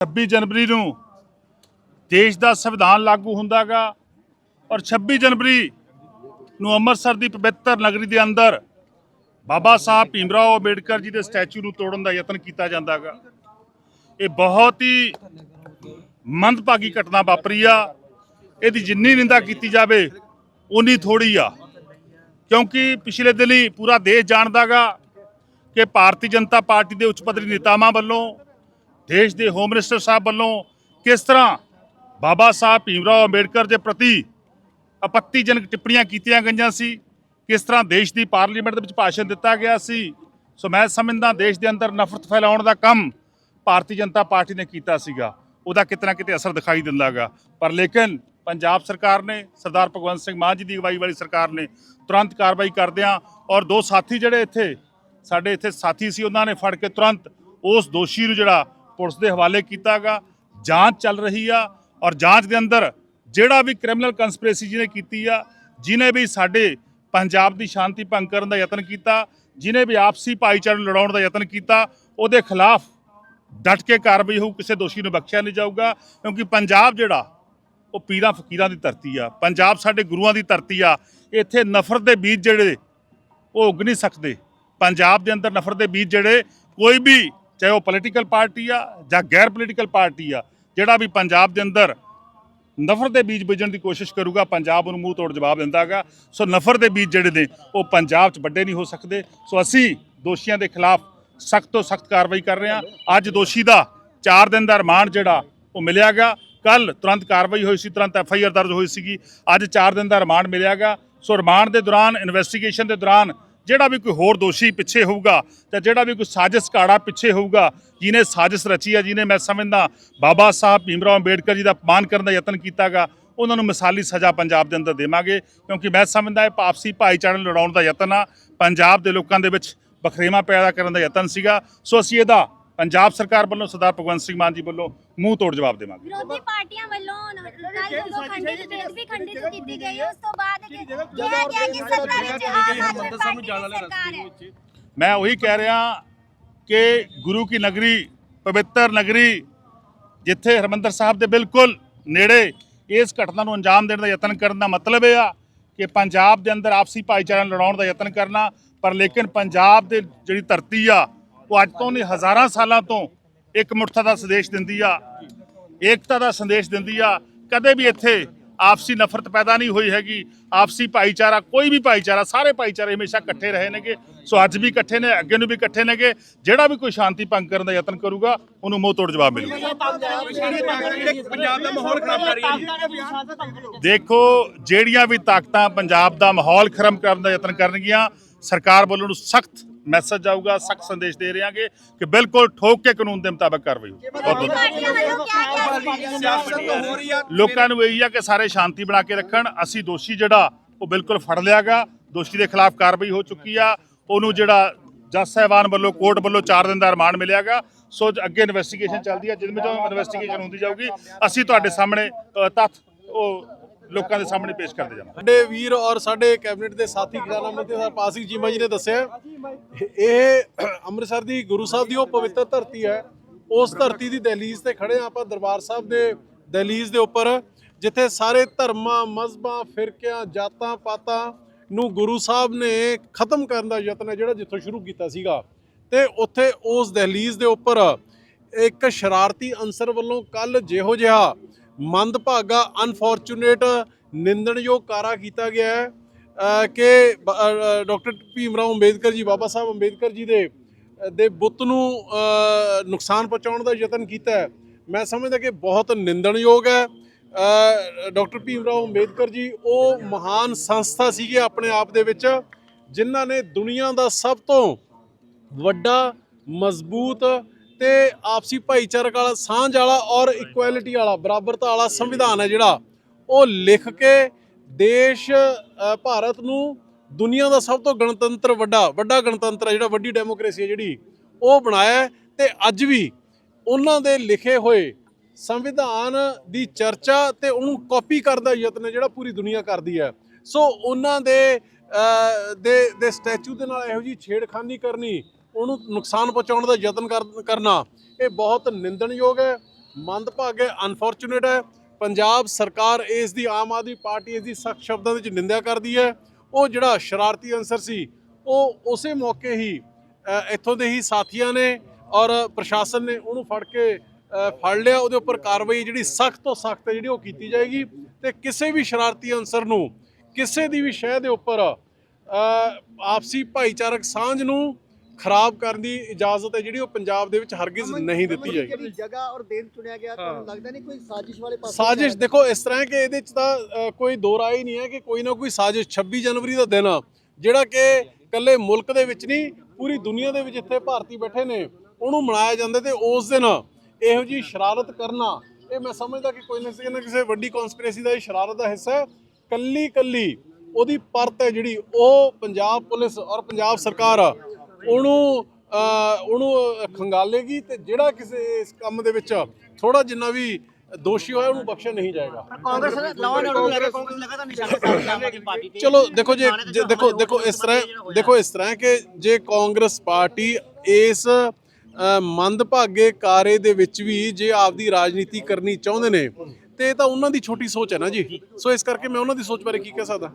26 ਜਨਵਰੀ ਨੂੰ ਦੇਸ਼ ਦਾ ਸੰਵਿਧਾਨ ਲਾਗੂ ਹੁੰਦਾਗਾ ਔਰ 26 ਜਨਵਰੀ ਨੂੰ ਅੰਮ੍ਰਿਤਸਰ ਦੀ ਪਵਿੱਤਰ ਨਗਰੀ ਦੇ ਅੰਦਰ ਬਾਬਾ ਸਾਹਿਬ ਭੀਮਰਾਓ ਅੰਬੇਡਕਰ ਜੀ ਦੇ ਸਟੈਚੂ ਨੂੰ ਤੋੜਨ ਦਾ ਯਤਨ ਕੀਤਾ ਜਾਂਦਾਗਾ। ਇਹ ਬਹੁਤ ਹੀ ਮੰਦਭਾਗੀ ਘਟਨਾ ਵਾਪਰੀ ਆ। ਇਹਦੀ ਜਿੰਨੀ ਨਿੰਦਾ ਕੀਤੀ ਜਾਵੇ ਉਨੀ ਥੋੜੀ ਆ। ਕਿਉਂਕਿ ਪਿਛਲੇ ਦਿਨੀ ਪੂਰਾ ਦੇਸ਼ ਜਾਣਦਾਗਾ ਕਿ ਭਾਰਤੀ ਜਨਤਾ ਪਾਰਟੀ ਦੇ ਉੱਚ ਪੱਧਰੀ ਨੇਤਾਵਾਂ ਵੱਲੋਂ ਦੇਸ਼ ਦੇ ਹੋਮ ਮਿਨਿਸਟਰ ਸਾਹਿਬ ਵੱਲੋਂ ਕਿਸ ਤਰ੍ਹਾਂ ਬਾਬਾ ਸਾਹਿਬ ਭੀਮਰਾਓ ਅੰਬੇਡਕਰ ਦੇ ਪ੍ਰਤੀ ਆਪੱਤੀਜਨਕ ਟਿੱਪਣੀਆਂ ਕੀਤੀਆਂ ਗਈਆਂ ਸੀ? ਕਿਸ ਤਰ੍ਹਾਂ ਦੇਸ਼ ਦੀ ਪਾਰਲੀਮੈਂਟ ਦੇ ਵਿੱਚ ਭਾਸ਼ਣ ਦਿੱਤਾ ਗਿਆ ਸੀ? ਸੋ ਮੈਂ ਸਮਝਦਾ ਦੇਸ਼ ਦੇ ਅੰਦਰ ਨਫ਼ਰਤ ਫੈਲਾਉਣ ਦਾ ਕੰਮ ਭਾਰਤੀ ਜਨਤਾ ਪਾਰਟੀ ਨੇ ਕੀਤਾ ਸੀਗਾ। ਉਹਦਾ ਕਿਤਨਾ ਕਿਤੇ ਅਸਰ ਦਿਖਾਈ ਦਿੰਦਾਗਾ। ਪਰ ਲੇਕਿਨ ਪੰਜਾਬ ਸਰਕਾਰ ਨੇ, ਸਰਦਾਰ ਭਗਵੰਤ ਸਿੰਘ ਮਾਨ ਜੀ ਦੀ ਅਗਵਾਈ ਵਾਲੀ ਸਰਕਾਰ ਨੇ ਤੁਰੰਤ ਕਾਰਵਾਈ ਕਰਦਿਆਂ ਔਰ ਦੋ ਸਾਥੀ ਜਿਹੜੇ ਇੱਥੇ, ਸਾਡੇ ਇੱਥੇ ਸਾਥੀ ਸੀ, ਉਹਨਾਂ ਨੇ ਫੜ ਕੇ ਤੁਰੰਤ ਉਸ ਦੋਸ਼ੀ ਨੂੰ ਜਿਹੜਾ ਪੁਲਿਸ ਦੇ ਹਵਾਲੇ ਕੀਤਾਗਾ, ਜਾਂਚ ਚੱਲ ਰਹੀ ਆ ਔਰ ਜਾਂਚ ਦੇ ਅੰਦਰ ਜਿਹੜਾ ਵੀ ਕ੍ਰਿਮੀਨਲ ਕਨਸਪੀਰੇਸੀ ਜਿਹਨੇ ਕੀਤੀ ਆ ਜਿਨੇ ਵੀ ਸਾਡੇ ਪੰਜਾਬ ਦੀ ਸ਼ਾਂਤੀ ਭੰਗ ਕਰਨ ਦਾ ਯਤਨ ਕੀਤਾ ਜਿਨੇ ਵੀ ਆਪਸੀ ਭਾਈਚਾਰੇ ਨੂੰ ਲੜਾਉਣ ਦਾ ਯਤਨ ਕੀਤਾ, ਉਹਦੇ ਖਿਲਾਫ ਡਟ ਕੇ ਕਾਰਵਾਈ ਹੋਊ, ਕਿਸੇ ਦੋਸ਼ੀ ਨੂੰ ਬਖਸ਼ਿਆ ਨਹੀਂ ਜਾਊਗਾ, ਕਿਉਂਕਿ ਪੰਜਾਬ ਜਿਹੜਾ, ਉਹ ਪੀਰਾਂ ਫਕੀਰਾਂ ਦੀ ਧਰਤੀ ਆ, ਪੰਜਾਬ ਸਾਡੇ ਗੁਰੂਆਂ ਦੀ ਧਰਤੀ ਆ, ਇੱਥੇ ਨਫ਼ਰਤ ਦੇ ਬੀਜ ਜਿਹੜੇ, ਉਹ ਉੱਗ ਨਹੀਂ ਸਕਦੇ, ਪੰਜਾਬ ਦੇ ਅੰਦਰ ਨਫ਼ਰਤ ਦੇ ਬੀਜ ਜਿਹੜੇ, ਕੋਈ ਵੀ ਚਾਹੇ ਉਹ ਪੋਲੀਟੀਕਲ ਪਾਰਟੀ ਆ ਜਾਂ ਗੈਰ ਪੋਲੀਟੀਕਲ ਪਾਰਟੀ ਆ, ਜਿਹੜਾ ਵੀ ਪੰਜਾਬ ਦੇ ਅੰਦਰ ਨਫ਼ਰਤ ਦੇ ਬੀਜ ਬੀਜਣ ਦੀ ਕੋਸ਼ਿਸ਼ ਕਰੂਗਾ, ਪੰਜਾਬ ਉਹਨੂੰ ਮੂੰਹ ਤੋੜ ਜਵਾਬ ਦਿੰਦਾਗਾ ਸੋ ਨਫ਼ਰਤ ਦੇ ਬੀਜ ਜਿਹੜੇ ਨੇ, ਉਹ ਪੰਜਾਬ 'ਚ ਵੱਡੇ ਨਹੀਂ ਹੋ ਸਕਦੇ। ਸੋ ਅਸੀਂ ਦੋਸ਼ੀਆਂ ਦੇ ਖਿਲਾਫ ਸਖਤ ਤੋਂ ਸਖਤ ਕਾਰਵਾਈ ਕਰ ਰਹੇ ਹਾਂ। ਅੱਜ ਦੋਸ਼ੀ ਦਾ 4 ਦਿਨ ਦਾ ਰਿਮਾਂਡ ਜਿਹੜਾ, ਉਹ ਮਿਲਿਆਗਾ ਕੱਲ ਤੁਰੰਤ ਕਾਰਵਾਈ ਹੋਈ ਸੀ, ਤੁਰੰਤ ਐਫ ਆਈ ਆਰ ਦਰਜ ਹੋਈ ਸੀਗੀ। ਅੱਜ 4 ਦਿਨ ਦਾ ਰਿਮਾਂਡ ਮਿਲਿਆਗਾ ਸੋ ਰਿਮਾਂਡ ਦੇ ਦੌਰਾਨ ਇਨਵੈਸਟੀਗੇਸ਼ਨ ਦੇ ਦੌਰਾਨ ਜਿਹੜਾ ਵੀ ਕੋਈ ਹੋਰ ਦੋਸ਼ੀ ਪਿੱਛੇ ਹੋਊਗਾ ਤੇ ਜਿਹੜਾ ਵੀ ਕੋਈ ਸਾਜ਼ਿਸ਼ ਕਾੜਾ ਪਿੱਛੇ ਹੋਊਗਾ, ਜਿਹਨੇ ਸਾਜ਼ਿਸ਼ ਰਚੀ ਆ, ਜਿਹਨੇ ਮੈਂ ਸਮਝਦਾ ਬਾਬਾ ਸਾਹਿਬ ਭੀਮਰਾਓ ਅੰਬੇਡਕਰ ਜੀ ਦਾ ਅਪਮਾਨ ਕਰਨ ਦਾ ਯਤਨ ਕੀਤਾਗਾ, ਉਹਨਾਂ ਨੂੰ ਮਿਸਾਲੀ ਸਜ਼ਾ ਪੰਜਾਬ ਦੇ ਅੰਦਰ ਦੇਵਾਂਗੇ, ਕਿਉਂਕਿ ਮੈਂ ਸਮਝਦਾ ਇਹ ਆਪਸੀ ਭਾਈਚਾਰੇ ਲੜਾਉਣ ਦਾ ਯਤਨ ਆ, ਪੰਜਾਬ ਦੇ ਲੋਕਾਂ ਦੇ ਵਿੱਚ ਬਖਰੇਵਾ ਪੈਦਾ ਕਰਨ ਦਾ ਯਤਨ ਸੀਗਾ। ਸੋ ਅਸੀਂ ਇਹਦਾ ਪੰਜਾਬ ਸਰਕਾਰ ਵੱਲੋਂ ਸਰਦਾਰ ਭਗਵੰਤ ਸਿੰਘ ਮਾਨ ਜੀ ਵੱਲੋਂ ਮੂੰਹ ਤੋੜ ਜਵਾਬ ਦੇਵਾਂਗੇ। ਵਿਰੋਧੀ ਪਾਰਟੀਆਂ ਵੱਲੋਂ ਕੱਲ ਜਦੋਂ ਖੰਡਿਤ ਬੇਅਦਬੀ ਖੰਡਿਤ ਕੀਤੀ ਗਈ ਉਸ ਤੋਂ ਬਾਅਦ ਕਿ- ਕਿਹਾ ਗਿਆ ਕਿ ਸੱਤਾ ਵਿੱਚ ਆਮ ਆਦਮੀ ਪਾਰਟੀ ਦੀ ਸਰਕਾਰ ਹੈ। ਮੈਂ ਉਹੀ ਕਹਿ ਰਿਹਾ ਕਿ ਗੁਰੂ ਕੀ ਨਗਰੀ ਪਵਿੱਤਰ ਨਗਰੀ ਜਿੱਥੇ ਹਰਮੰਦਰ ਸਾਹਿਬ ਦੇ ਬਿਲਕੁਲ ਨੇੜੇ ਇਸ ਘਟਨਾ ਨੂੰ ਅੰਜਾਮ ਦੇਣ ਦਾ ਯਤਨ ਕਰਨ ਦਾ ਮਤਲਬ ਇਹ ਆ ਕਿ ਪੰਜਾਬ ਦੇ ਅੰਦਰ ਆਪਸੀ ਭਾਈਚਾਰਾ ਲੜਾਉਣ ਦਾ ਯਤਨ ਕਰਨਾ ਪਰ ਲੇਕਿਨ ਪੰਜਾਬ ਦੇ ਜਿਹੜੀ ਧਰਤੀ ਆ ਉਹ ਅੱਜ ਤੋਂ ਨਹੀਂ, ਹਜ਼ਾਰਾਂ ਸਾਲਾਂ ਤੋਂ ਇੱਕ ਮੁੱਠਤਾ ਦਾ ਸੰਦੇਸ਼ ਦਿੰਦੀ ਆ, ਏਕਤਾ ਦਾ ਸੰਦੇਸ਼ ਦਿੰਦੀ ਆ। ਕਦੇ ਵੀ ਇੱਥੇ ਆਪਸੀ ਨਫ਼ਰਤ ਪੈਦਾ ਨਹੀਂ ਹੋਈ ਹੈਗੀ, ਆਪਸੀ ਭਾਈਚਾਰਾ, ਕੋਈ ਵੀ ਭਾਈਚਾਰਾ, ਸਾਰੇ ਭਾਈਚਾਰੇ ਹਮੇਸ਼ਾ ਇਕੱਠੇ ਰਹੇ ਨੇਗੇ। ਸੋ ਅੱਜ ਵੀ ਇਕੱਠੇ ਨੇ, ਅੱਗੇ ਨੂੰ ਵੀ ਇਕੱਠੇ ਨੇਗੇ। ਜਿਹੜਾ ਵੀ ਕੋਈ ਸ਼ਾਂਤੀ ਭੰਗ ਕਰਨ ਦਾ ਯਤਨ ਕਰੂਗਾ, ਉਹਨੂੰ ਮੂੰਹ ਤੋੜ ਜਵਾਬ ਮਿਲੂਗਾ। ਪੰਜਾਬ ਦਾ ਮਾਹੌਲ ਖਰਾਬ ਕਰ ਰਹੀ ਹੈ ਦੇਖੋ, ਜਿਹੜੀਆਂ ਵੀ ਤਾਕਤਾਂ ਪੰਜਾਬ ਦਾ ਮਾਹੌਲ ਖਰਮ ਕਰਨ ਦਾ ਯਤਨ ਕਰਨਗੀਆਂ, ਸਰਕਾਰ ਵੱਲੋਂ ਨੂੰ ਸਖਤ ਮੈਸੇਜ ਜਾਊਗਾ ਸਖਤ ਸੰਦੇਸ਼ ਦੇ ਰਹਾਂਗੇ ਕਿ ਬਿਲਕੁਲ ਠੋਕ ਕੇ ਕਾਨੂੰਨ ਦੇ ਮੁਤਾਬਕ ਕਾਰਵਾਈ ਹੋਊਗੀ। ਰਹੀ ਲੋਕਾਂ ਨੂੰ ਇਹੀ ਆ ਕਿ ਸਾਰੇ ਸ਼ਾਂਤੀ ਬਣਾ ਕੇ ਰੱਖਣ। ਅਸੀਂ ਦੋਸ਼ੀ ਜਿਹੜਾ ਉਹ ਬਿਲਕੁਲ ਫੜ ਲਿਆਗਾ। ਦੋਸ਼ੀ ਦੇ ਖਿਲਾਫ ਕਾਰਵਾਈ ਹੋ ਚੁੱਕੀ ਆ। ਉਹਨੂੰ ਜਿਹੜਾ ਜੱਜ ਸਾਹਿਬਾਨ ਵੱਲੋਂ ਕੋਰਟ ਵੱਲੋਂ 4 ਦਿਨ ਦਾ ਰਿਮਾਂਡ ਮਿਲਿਆਗਾ। ਸੋ ਅੱਗੇ ਇਨਵੈਸਟੀਗੇਸ਼ਨ ਚੱਲਦੀ ਆ ਜਿਵੇਂ ਜਿਵੇਂ ਇਨਵੈਸਟੀਗੇਸ਼ਨ ਹੁੰਦੀ ਜਾਊਗੀ ਅਸੀਂ ਤੁਹਾਡੇ ਸਾਹਮਣੇ ਤੱਥ ਉਹ ਲੋਕਾਂ ਦੇ ਸਾਹਮਣੇ ਪੇਸ਼ ਕਰਦੇ ਜਾਵਾਂਗੇ ਸਾਡੇ ਵੀਰ ਔਰ ਸਾਡੇ ਕੈਬਨਿਟ ਦੇ ਸਾਥੀ ਖਜ਼ਾਨਾ ਮੰਤਰੀ ਸਰ ਪਾਸਿਕ ਚੀਮਾ ਜੀ ਨੇ ਦੱਸਿਆ ਇਹ ਅੰਮ੍ਰਿਤਸਰ ਦੀ ਗੁਰੂ ਸਾਹਿਬ ਦੀ ਉਹ ਪਵਿੱਤਰ ਧਰਤੀ ਹੈ। ਉਸ ਧਰਤੀ ਦੀ ਦਹਿਲੀਜ਼ ਤੇ ਖੜੇ ਹਾਂ ਆਪਾਂ, ਦਰਬਾਰ ਸਾਹਿਬ ਦੇ ਦਹਿਲੀਜ਼ ਦੇ ਉੱਪਰ, ਜਿੱਥੇ ਸਾਰੇ ਧਰਮਾਂ, ਮਜ਼ਹਬਾਂ, ਫਿਰਕਿਆਂ, ਜਾਤਾਂ, ਪਾਤਾਂ ਨੂੰ ਗੁਰੂ ਸਾਹਿਬ ਨੇ ਖਤਮ ਕਰਨ ਦਾ ਯਤਨ ਹੈ, ਜਿਹੜਾ ਜਿੱਥੋਂ ਸ਼ੁਰੂ ਕੀਤਾ ਸੀਗਾ। ਤੇ ਉੱਥੇ ਉਸ ਦਹਿਲੀਜ਼ ਦੇ ਉੱਪਰ ਇੱਕ ਸ਼ਰਾਰਤੀ ਅੰਸਰ ਵੱਲੋਂ ਕੱਲ ਜਿਹੋ ਜਿਹਾ ਮੰਦਭਾਗਾ ਅਨਫੋਰਚੂਨੇਟ ਨਿੰਦਣਯੋਗ ਕਾਰਾ ਕੀਤਾ ਗਿਆ ਹੈ। ਕਿ ਬ- ਭੀਮ ਰਾਓ ਅੰਬੇਦਕਰ ਜੀ, ਬਾਬਾ ਸਾਹਿਬ ਅੰਬੇਦਕਰ ਜੀ ਦੇ ਦੇ ਬੁੱਤ ਨੂੰ ਨੁਕਸਾਨ ਪਹੁੰਚਾਉਣ ਦਾ ਯਤਨ ਕੀਤਾ ਹੈ। ਮੈਂ ਸਮਝਦਾ ਕਿ ਬਹੁਤ ਨਿੰਦਣਯੋਗ ਹੈ। ਅਹ ਭੀਮ ਰਾਓ ਅੰਬੇਦਕਰ ਜੀ, ਉਹ ਮਹਾਨ ਸੰਸਥਾ ਸੀਗੇ ਆਪਣੇ ਆਪ ਦੇ ਵਿੱਚ, ਜਿਨ੍ਹਾਂ ਨੇ ਦੁਨੀਆ ਦਾ ਸਭ ਤੋਂ ਵੱਡਾ, ਮਜ਼ਬੂਤ ਤੇ ਆਪਸੀ ਭਾਈਚਾਰਕ ਵਾਲਾ, ਸਾਂਝ ਵਾਲਾ ਔਰ ਇਕੁਐਲਿਟੀ ਵਾਲਾ, ਬਰਾਬਰਤਾ ਵਾਲਾ ਸੰਵਿਧਾਨ ਹੈ ਜਿਹੜਾ, ਉਹ ਲਿਖ ਕੇ ਦੇਸ਼ ਭਾਰਤ ਨੂੰ ਦੁਨੀਆ ਦਾ ਸਭ ਤੋਂ ਗਣਤੰਤਰ ਵੱਡਾ ਵੱਡਾ ਗਣਤੰਤਰ ਹੈ ਜਿਹੜਾ, ਵੱਡੀ ਡੈਮੋਕ੍ਰੇਸੀ ਹੈ ਜਿਹੜੀ, ਉਹ ਬਣਾਇਆ ਹੈ ਤੇ ਅੱਜ ਵੀ ਉਹਨਾਂ ਦੇ ਲਿਖੇ ਹੋਏ ਸੰਵਿਧਾਨ ਦੀ ਚਰਚਾ ਤੇ ਉਹਨੂੰ ਕਾਪੀ ਕਰਨ ਦਾ ਯਤਨ ਹੈ ਜਿਹੜਾ ਪੂਰੀ ਦੁਨੀਆ ਕਰਦੀ ਹੈ। ਸੋ ਉਹਨਾਂ ਦੇ ਦੇ ਦੇ ਸਟੈਚੂ ਦੇ ਨਾਲ ਇਹੋ ਜੀ ਛੇੜਖਾਨੀ ਕਰਨੀ ਉਹਨੂੰ ਨੁਕਸਾਨ ਪਹੁੰਚਾਉਣ ਦਾ ਯਤਨ ਕਰ- ਕਰਨਾ, ਇਹ ਬਹੁਤ ਨਿੰਦਣਯੋਗ ਹੈ, ਮੰਦਭਾਗੇ ਅਨਫੋਰਚੂਨੇਟ ਹੈ। ਪੰਜਾਬ ਸਰਕਾਰ ਇਸ ਦੀ ਆਮ ਆਦਮੀ ਪਾਰਟੀ ਇਸ ਦੀ ਸਖਤ ਸ਼ਬਦਾਂ ਵਿੱਚ ਨਿੰਦਿਆ ਕਰਦੀ ਹੈ। ਉਹ ਜਿਹੜਾ ਸ਼ਰਾਰਤੀ ਅਨਸਰ ਸੀ, ਉਹ ਉਸੇ ਮੌਕੇ ਹੀ ਇੱਥੋਂ ਦੇ ਹੀ ਸਾਥੀਆਂ ਨੇ ਔਰ ਪ੍ਰਸ਼ਾਸਨ ਨੇ ਉਹਨੂੰ ਫੜ ਕੇ ਫੜ ਲਿਆ। ਉਹਦੇ ਉੱਪਰ ਕਾਰਵਾਈ ਜਿਹੜੀ ਸਖਤ ਤੋਂ ਸਖਤ ਜਿਹੜੀ ਉਹ ਕੀਤੀ ਜਾਏਗੀ। ਤੇ ਕਿਸੇ ਵੀ ਸ਼ਰਾਰਤੀ ਅਨਸਰ ਨੂੰ, ਕਿਸੇ ਦੀ ਵੀ ਸ਼ਹਿ ਦੇ ਉੱਪਰ ਆਪਸੀ ਭਾਈਚਾਰਕ ਸਾਂਝ ਨੂੰ ਖਰਾਬ ਕਰਨ ਦੀ ਇਜਾਜ਼ਤ ਹੈ ਜਿਹੜੀ ਉਹ ਪੰਜਾਬ ਦੇ ਵਿੱਚ ਹਰਗਿਜ਼ ਨਹੀਂ ਦਿੱਤੀ ਜਾਏਗੀ। ਜਿਹੜੀ ਜਗ੍ਹਾ ਔਰ ਦਿਨ ਚੁਣਿਆ ਗਿਆ ਤੁਹਾਨੂੰ ਲੱਗਦਾ ਨਹੀਂ ਕੋਈ ਸਾਜ਼ਿਸ਼ ਵਾਲੇ ਪਾਸੇ ਸਾਜ਼ਿਸ਼ ਦੇਖੋ ਇਸ ਤਰ੍ਹਾਂ ਕਿ ਇਹਦੇ ਚ ਤਾਂ ਕੋਈ ਦੋ ਰਾਏ ਹੀ ਨਹੀਂ ਹੈ ਕਿ ਕੋਈ ਨਾ ਕੋਈ ਸਾਜ਼ਿਸ਼। 26 ਜਨਵਰੀ ਦਾ ਦਿਨ ਆ, ਜਿਹੜਾ ਕਿ ਇਕੱਲੇ ਮੁਲਕ ਦੇ ਵਿੱਚ ਨਹੀਂ ਪੂਰੀ ਦੁਨੀਆ ਦੇ ਵਿੱਚ ਜਿੱਥੇ ਭਾਰਤੀ ਬੈਠੇ ਨੇ ਉਹਨੂੰ ਮਨਾਇਆ ਜਾਂਦਾ ਤੇ ਉਸ ਦਿਨ ਇਹੋ ਜੀ ਸ਼ਰਾਰਤ ਕਰਨਾ ਇਹ ਮੈਂ ਸਮਝਦਾ ਕਿ ਕੋਈ ਨਾ ਕਿਸੇ ਵੱਡੀ ਕਨਸਪੀਰੇਸੀ ਦਾ ਇਹ ਸ਼ਰਾਰਤ ਦਾ ਹਿੱਸਾ ਹੈ। ਕੱਲੀ ਕੱਲੀ ਉਹਦੀ ਪਰਤ ਹੈ ਜਿਹੜੀ ਉਹ ਪੰਜਾਬ ਪੁਲਿਸ ਔਰ ਪੰਜਾਬ ਸਰਕਾਰ ਉਹਨੂੰ ਉਹਨੂੰ ਖੰਗਾਲੇਗੀ ਤੇ ਜਿਹੜਾ ਕਿਸੇ ਇਸ ਕੰਮ ਦੇ ਵਿੱਚ ਥੋੜਾ ਜਿੰਨਾ ਵੀ ਦੋਸ਼ੀ ਹੋਇਆ ਉਹਨੂੰ ਬਖਸ਼ਿਆ ਨਹੀਂ ਜਾਏਗਾ। ਕਾਂਗਰਸ ਲਾਅ ਐਂਡ ਆਰਡਰ ਨੂੰ ਲੈ ਕੇ ਕਾਂਗਰਸ ਨਿਸ਼ਾਨਾ ਸਾਧ ਆਮ ਆਦਮੀ ਪਾਰਟੀ ਤੇ। ਚਲੋ ਦੇਖੋ ਜੇ ਜੇ- ਦੇਖੋ ਦੇਖੋ ਇਸ ਤਰ੍ਹਾਂ ਦੇਖੋ ਇਸ ਤਰ੍ਹਾਂ ਕਿ ਜੇ ਕਾਂਗਰਸ ਪਾਰਟੀ ਇਸ ਮੰਦਭਾਗੇ ਕਾਰੇ ਦੇ ਵਿੱਚ ਵੀ ਜੇ ਆਪਦੀ ਰਾਜਨੀਤੀ ਕਰਨੀ ਚਾਹੁੰਦੇ ਨੇ ਤੇ ਇਹ ਤਾਂ ਉਹਨਾਂ ਦੀ ਛੋਟੀ ਸੋਚ ਹੈ ਨਾ ਜੀ। ਸੋ ਇਸ ਕਰਕੇ ਮੈਂ ਉਹਨਾਂ ਦੀ ਸੋਚ ਬਾਰੇ ਕੀ ਕਹਿ ਸਕਦਾ?